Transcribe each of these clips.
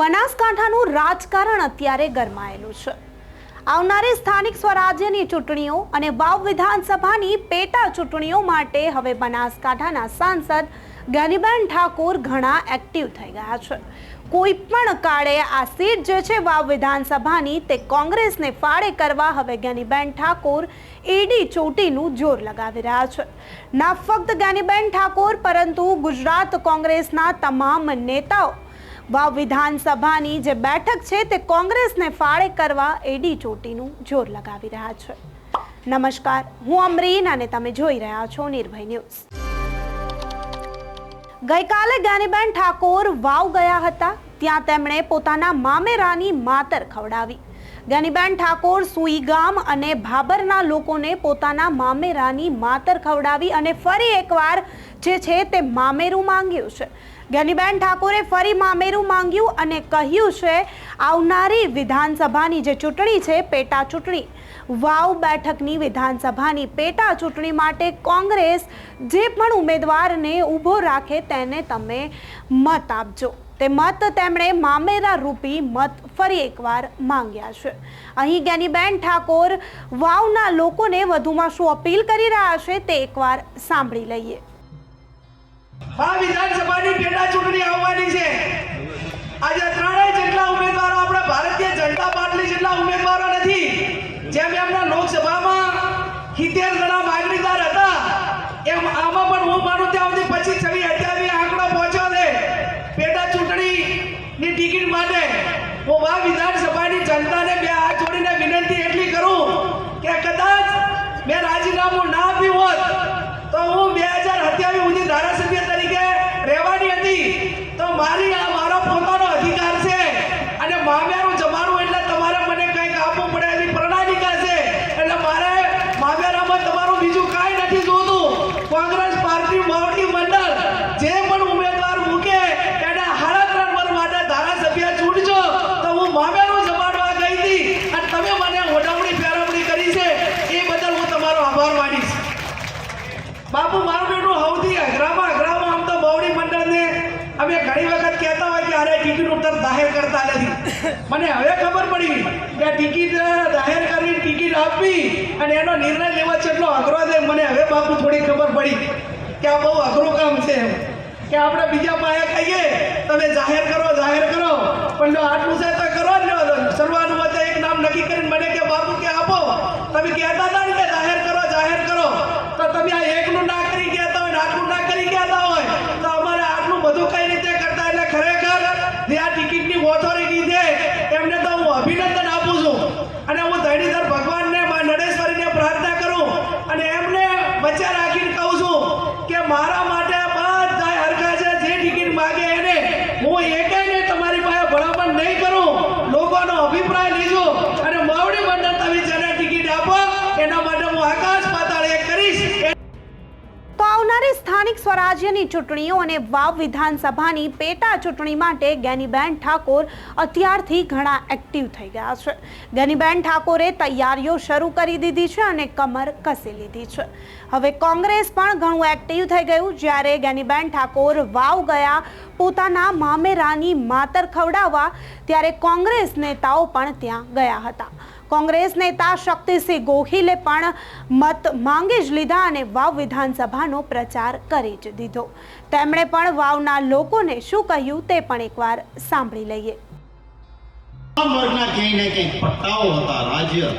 બનાસકાંઠાનું રાજકારણ અત્યારે ગરમાયેલું છે. આવનારી સ્થાનિક સ્વરાજ્યની ચૂંટણીઓ અને વાવ વિધાનસભાની પેટા ચૂંટણીઓ માટે હવે બનાસકાંઠાના સાંસદ જ્ઞાનીબેન ઠાકોર ઘણા એક્ટિવ થઈ ગયા છે. કોઈ પણ કાળે આ સીટ જે છે વાવ વિધાનસભાની તે કોંગ્રેસને ફાળે કરવા હવે જ્ઞાનીબેન ઠાકોર એડી ચોટીનું જોર લગાવી રહ્યા છે. ના ફક્ત જ્ઞાનીબેન ઠાકોર, પરંતુ ગુજરાત કોંગ્રેસના તમામ નેતાઓ વાવ વિધાનસભાની જે બેઠક છે તે કોંગ્રેસને ફાળે કરવા એડી ચોટીનું જોર લગાવી રહ્યા છે. નમસ્કાર, હું અમરીન અને તમે જોઈ રહ્યા છો નિર્ભય ન્યૂઝ. ગઈકાલે જ્ઞાનીબેન ઠાકોર વાવ ગયા હતા, ત્યાં તેમણે પોતાના મામેરાની માતર ખવડાવી. જ્ઞાનીબેન ઠાકોર સુઈ ગામ અને ભાબરના લોકોને પોતાના મામેરાની માતર ખવડાવી અને ફરી એકવાર જે છે તે મામેરું માંગ્યું છે. જ્ઞાનીબેન ઠાકોરે ફરી મામેરું માંગ્યું અને કહ્યું છે, આવનારી વિધાનસભાની જે ચૂંટણી છે, પેટા ચૂંટણી. વાવ બેઠકની વિધાનસભાની પેટા ચૂંટણી માટે કોંગ્રેસ જે પણ ઉમેદવારને ઊભો રાખે તેને તમે મત આપજો. તે મત તેમણે મામેરા રૂપી મત ફરી એકવાર માંગ્યા છે. અહીં જ્ઞાનીબેન ઠાકોર, વાવના લોકોને વધુમાં શું અપીલ કરી રહ્યા છે તે એકવાર સાંભળી લઈએ. આ વિધાનસભાની પેટા ચૂંટણી આવવાની છે. આજે ત્રણેય જેટલા ઉમેદવારો આપણા ભારતીય જનતા પાર્ટી જેટલા ઉમેદવારો નથી જેમ એમના લોકસભામાં સિત્તેર ગણા માગણીદાર હતા એમ આમાં પણ હું માનું ત્યાં સુધી પચીસ છવ્વીસ અઠ્યાવીસ આંકડો પહોંચ્યો છે પેટા ચૂંટણીની ટિકિટ માટે હું આ વિધાનસભાની જનતાને બે હાથ જોડીને વિનંતી એટલી કરું કે કદાચ મેં રાજીનામું ના આપ્યું હોત તો હું બે હજાર સત્યાવીસ સુધી ધારાસભ્ય તરીકે રહેવાની હતી તો મારી આ મારો પોતાનો અધિકાર છે અને મામેરું જમાડવું એટલે તમારે મને કંઈક આપવું પડે એવી પ્રણાલિકા છે એટલે મારે મામેરામાં તમારું બીજું કાંઈ નથી જોતું કોંગ્રેસ પાર્ટી મોવડી મંડળ જે પણ ઉમેદવાર મૂકે એને સાડા ત્રણ વર્ષ માટે ધારાસભ્ય ચૂંટજો તો હું મામેરું જમાડવા ગઈ હતી અને તમે મને ઓઢવણી ફેરવણી કરી છે એ બદલ હું તમારો આભાર માનીશ બાપુ મારું બેટું સૌથી અઘરામાં અઘરામાં આમ તો બવડી મંડળને અમે ઘણી વખત કહેતા હોય કે અરે ટિકિટ ઉત્તર જાહેર કરતા નથી. મને હવે ખબર પડી કે ટિકિટ જાહેર કરવી ટિકિટ આપવી અને એનો નિર્ણય લેવો કેટલો અઘરો છે. મને હવે બાપુ થોડી ખબર પડી કે આ બહુ અઘરું કામ છે એમ. કે આપણે બીજા પાસે કહીએ તમે જાહેર કરો જાહેર કરો. પણ જો આટલું છે તો કરો ને. સર્વાનુમતે એક નામ નક્કી કરીને મને કે બાપુ કે આપો. તમે કહેતા હતા ને કે જાહેર કરો જાહેર કરો. તમે આ એકનું ના કરી કહેતા હોય ને આટલું ના કરી કહેતા હોય. તો અમારે આટલું બધું કઈ રીતે કરતા? એટલે ખરેખર જે આ ટિકિટની ઓથોરિટી સ્થાનિક સ્વરાજ્યની ચૂંટણીઓ અને વાવ વિધાનસભાની પેટા ચૂંટણી માટે ગેનીબેન ઠાકોર અત્યારથી ઘણા એક્ટિવ થઈ ગયા છે. જ્ઞાનીબેન ઠાકોરે તૈયારીઓ શરૂ કરી દીધી છે અને કમર કસી લીધી છે. હવે કોંગ્રેસ પણ ઘણું એક્ટિવ થઈ ગયું જ્યારે ગેનીબેન ઠાકોર વાવ ગયા પોતાના મામેરાની માતર ખવડાવવા, ત્યારે કોંગ્રેસ નેતાઓ પણ ત્યાં ગયા હતા. કોંગ્રેસ નેતા શક્તિસિંહ ગોહિલે પણ મત માંગી જ લીધા અને વાવ વિધાનસભાનો પ્રચાર કરી જ દીધો. તેમણે પણ વાવના લોકોને શું કહ્યું તે પણ એકવાર સાંભળી લઈએ. રાજ્ય.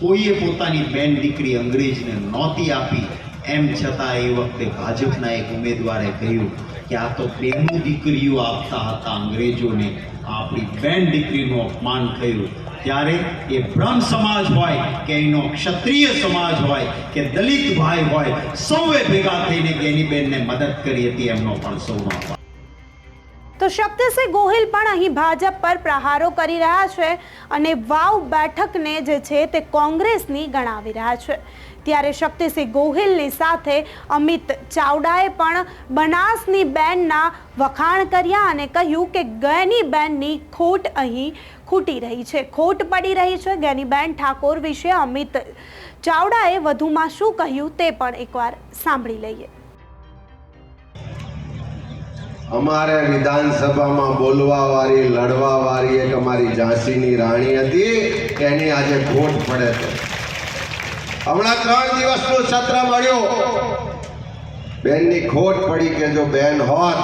કોઈએ પોતાની બેન દીકરી અંગ્રેજને નહોતી આપી. એમ છતાં એ વખતે ભાજપના એક ઉમેદવારે કહ્યું કે આ તો બેનું દીકરીઓ આપતા હતા અંગ્રેજોને. આપણી બેન દીકરીનું અપમાન થયું. ત્યારે એ બ્રહ્મ સમાજ હોય કે એનો ક્ષત્રિય સમાજ હોય કે દલિત ભાઈ હોય, સૌએ ભેગા થઈને કે એની બેનને મદદ કરી હતી એમનો પણ સૌનો તો શક્તિસિંહ ગોહિલ પણ અહીં ભાજપ પર પ્રહારો કરી રહ્યા છે અને વાવ બેઠકને જે છે તે કોંગ્રેસની ગણાવી રહ્યા છે. ત્યારે શક્તિસિંહ ગોહિલની સાથે અમિત ચાવડાએ પણ બનાસની બેનના વખાણ કર્યા અને કહ્યું કે ગયની બેનની ખોટ અહીં ખૂટી રહી છે, ખોટ પડી રહી છે. ગેનીબેન ઠાકોર વિશે અમિત ચાવડાએ વધુમાં શું કહ્યું તે પણ એકવાર સાંભળી લઈએ. અમારે વિધાનસભામાં બોલવા વાળી લડવા વાળી એક અમારી ઝાંસીની રાણી હતી. એની આજે ખોટ પડે છે. હમણાં ત્રણ દિવસનું સત્ર મળ્યું. બેનની ખોટ પડી કે જો બેન હોત,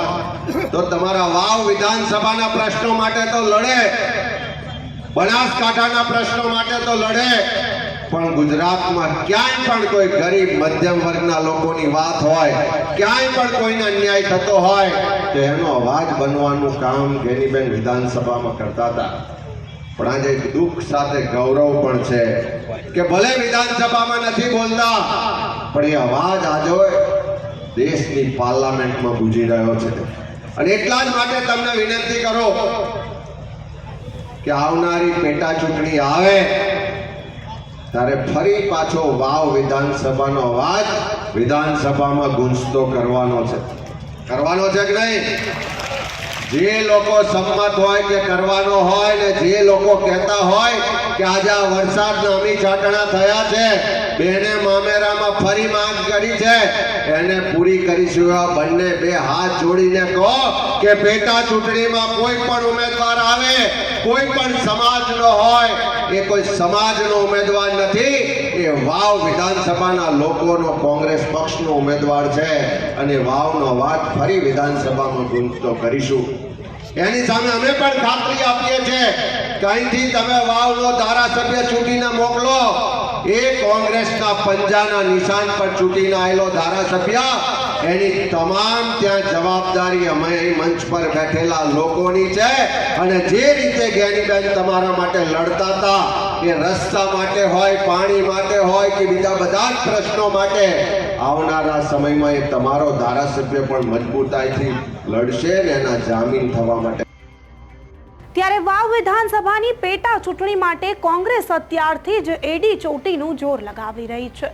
તો તમારા વાવ વિધાનસભાના પ્રશ્નો માટે તો લડે. બનાસકાંઠાના પ્રશ્નો માટે તો લડે. પણ ગુજરાતમાં ક્યાંય પણ કોઈ ગરીબ મધ્યમ વર્ગના લોકોની વાત હોય, ક્યાંય પણ કોઈને અન્યાય થતો હોય, તો એનો અવાજ બનવાનું કામ ગેનીબેન વિધાનસભામાં કરતા હતા. પણ આજે દુઃખ સાથે ગૌરવ પણ છે કે ભલે વિધાનસભામાં નથી બોલતા, પણ એ અવાજ આજે દેશની પાર્લામેન્ટમાં ગુજી રહ્યો છે. અને એટલા જ માટે તમને વિનંતી કરો કે આવનારી પેટા ચૂંટણી આવે, ત્યારે ફરી પાછો વાવ વિધાનસભાનો અવાજ વિધાનસભામાં ગુંજતો કરવાનો છે. કરવાનો છે કે નહીં? જે લોકો સંમત હોય કે કરવાનો હોય ને જે લોકો કહેતા હોય કે આજે આ વરસાદ અમી ચાટણા થયા છે બેને મામેરામાં ફરી માંગ કરી છે. એને પૂરી કરીશું એવા બંને બે હાથ જોડીને કહો કે પેટા ચૂંટણીમાં કોઈ પણ ઉમેદવાર આવે, કોઈ પણ સમાજનો હોય, એ કોઈ સમાજનો ઉમેદવાર નથી, એ વાવ વિધાનસભાના લોકોનો કોંગ્રેસ પક્ષનો ઉમેદવાર છે. અને વાવનો વાત ફરી વિધાનસભામાં ગુંજતો કરીશું. એની સામે અમે પણ ખાતરી આપીએ છીએ કઈથી તમે વાવનો ધારાસભ્ય ચૂંટીને મોકલો. એ કોંગ્રેસના પંજાના નિશાન પર ચૂંટીને આવેલો ધારાસભ્ય, એની તમામ ત્યાં જવાબદારી અમે અહીં મંચ પર બેઠેલા લોકોની છે. અને જે રીતે જ્ઞાનીબેન તમારા માટે લડતા હતા, એ રસ્તા માટે હોય, પાણી માટે હોય કે બીજા બધા જ પ્રશ્નો માટે, આવનારા સમયમાં એ તમારો ધારાસભ્ય પણ મજબૂતાઈથી લડશે ને એના જામીન થવા માટે વિધાનસભાની પેટા ચૂંટણી માટે કોંગ્રેસ અત્યારથી જ એડી ચોટીનું જોર લગાવી રહી છે.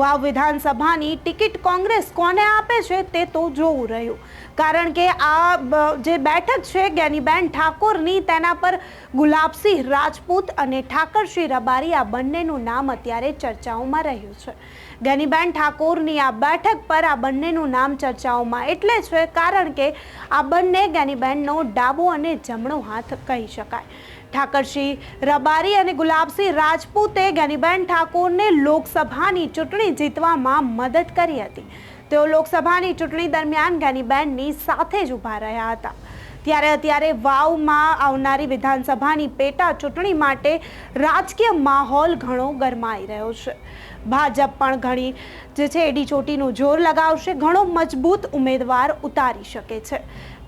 વાવ વિધાનસભાની ટિકિટ કોંગ્રેસ કોને આપે છે તે તો જોવું રહ્યું. કારણ કે આ જે બેઠક છે જ્ઞાનીબેન ઠાકોરની, તેના પર ગુલાબસિંહ રાજપૂત અને ઠાકરસિંહ રબારી આ બંનેનું નામ અત્યારે ચર્ચાઓમાં રહ્યું છે. જ્ઞાનીબેન ઠાકોરની આ બેઠક પર આ બંનેનું નામ ચર્ચાઓમાં એટલે છે, કારણ કે આ બંને જ્ઞાનીબેનનો ડાબો અને જમણો હાથ કહી શકાય. ઠાકરસિંહ રબારી અને ગુલાબસિંહ રાજપૂતે જ્ઞાનીબેન ઠાકોરને લોકસભાની ચૂંટણી જીતવામાં મદદ કરી હતી. તેઓ લોકસભાની ચૂંટણી દરમિયાન જ્ઞાનીબેનની સાથે જ ઊભા રહ્યા હતા. ત્યારે અત્યારે વાવમાં આવનારી વિધાનસભાની પેટા ચૂંટણી માટે રાજકીય માહોલ ઘણો ગરમાઈ રહ્યો છે. ભાજપ પણ ઘણી, જે છે, એડી ચોટીનું જોર લગાવશે, ઘણો મજબૂત ઉમેદવાર ઉતારી શકે છે.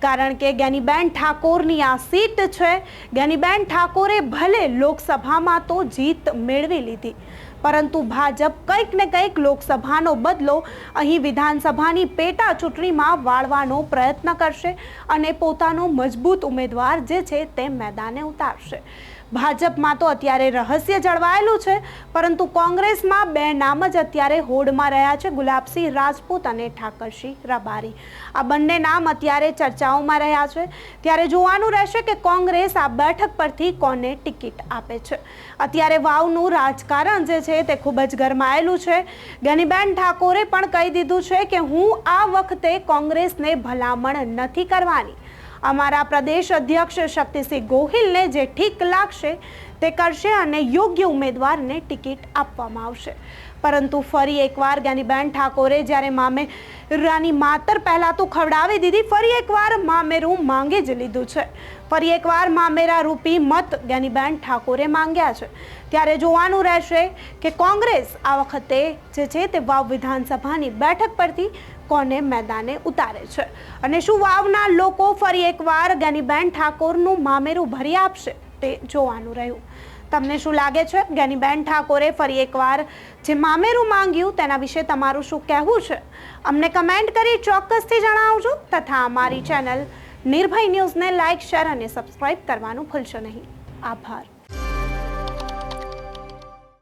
કારણ કે જ્ઞાનીબેન ઠાકોરની આ સીટ છે. જ્ઞાનીબેન ઠાકોરે ભલે લોકસભામાં તો જીત મેળવી લીધી. પરંતુ ભાજપ કંઈક ને કંઈક લોકસભાનો બદલો અહીં વિધાનસભાની પેટા ચૂંટણીમાં વાળવાનો પ્રયત્ન કરશે અને પોતાનો મજબૂત ઉમેદવાર જે છે તે મેદાને ઉતારશે. ભાજપમાં તો અત્યારે રહસ્ય જળવાયેલું છે, પરંતુ કોંગ્રેસમાં બે નામ જ અત્યારે હોડમાં રહ્યા છે, ગુલાબસિંહ રાજપૂત અને ઠાકરસિંહ રબારી. આ બંને નામ અત્યારે ચર્ચાઓમાં રહ્યા છે. ત્યારે જોવાનું રહેશે કે કોંગ્રેસ આ બેઠક પરથી કોને ટિકિટ આપે છે. અત્યારે વાવનું રાજકારણ જે છે તે ખૂબ જ ગરમાયેલું છે. ગનીબેન ઠાકોરે પણ કહી દીધું છે કે હું આ વખતે કોંગ્રેસને ભલામણ નથી કરવાની. અમારા પ્રદેશ અધ્યક્ષ શક્તિસિંહ ગોહિલને જે ઠીક લાગશે તે કરશે અને યોગ્ય ઉમેદવારને ટિકિટ આપવામાં આવશે. પરંતુ ફરી એકવાર જ્ઞાનીબેન ઠાકોરે જ્યારે મામે રાની માતર પહેલાં તો ખવડાવી દીધી, ફરી એકવાર મામેરું માંગી જ લીધું છે. ફરી એકવાર મામેરા રૂપી મત જ્ઞાનીબેન ઠાકોરે માંગ્યા છે. ત્યારે જોવાનું રહેશે કે કોંગ્રેસ આ વખતે જે છે તે વાવ વિધાનસભાની બેઠક પરથી કોને મેદાને ઉતારે છે. અને શું વાવના લોકો ફરી એકવાર જ્ઞાનીબેન ઠાકોરનું મામેરું ભરી આપશે? તે જોવાનું રહ્યું. તમને શું લાગે છે? જ્ઞાનીબેન ઠાકોરે ફરી એકવાર જે મામેરું માંગ્યું તેના વિશે તમારું શું કહેવું છે? અમને કમેન્ટ કરી ચોક્કસથી જણાવજો તથા અમારી ચેનલ નિર્ભય ન્યૂઝને લાઇક, શેર અને સબસ્ક્રાઇબ કરવાનું ભૂલશો નહીં. આભાર.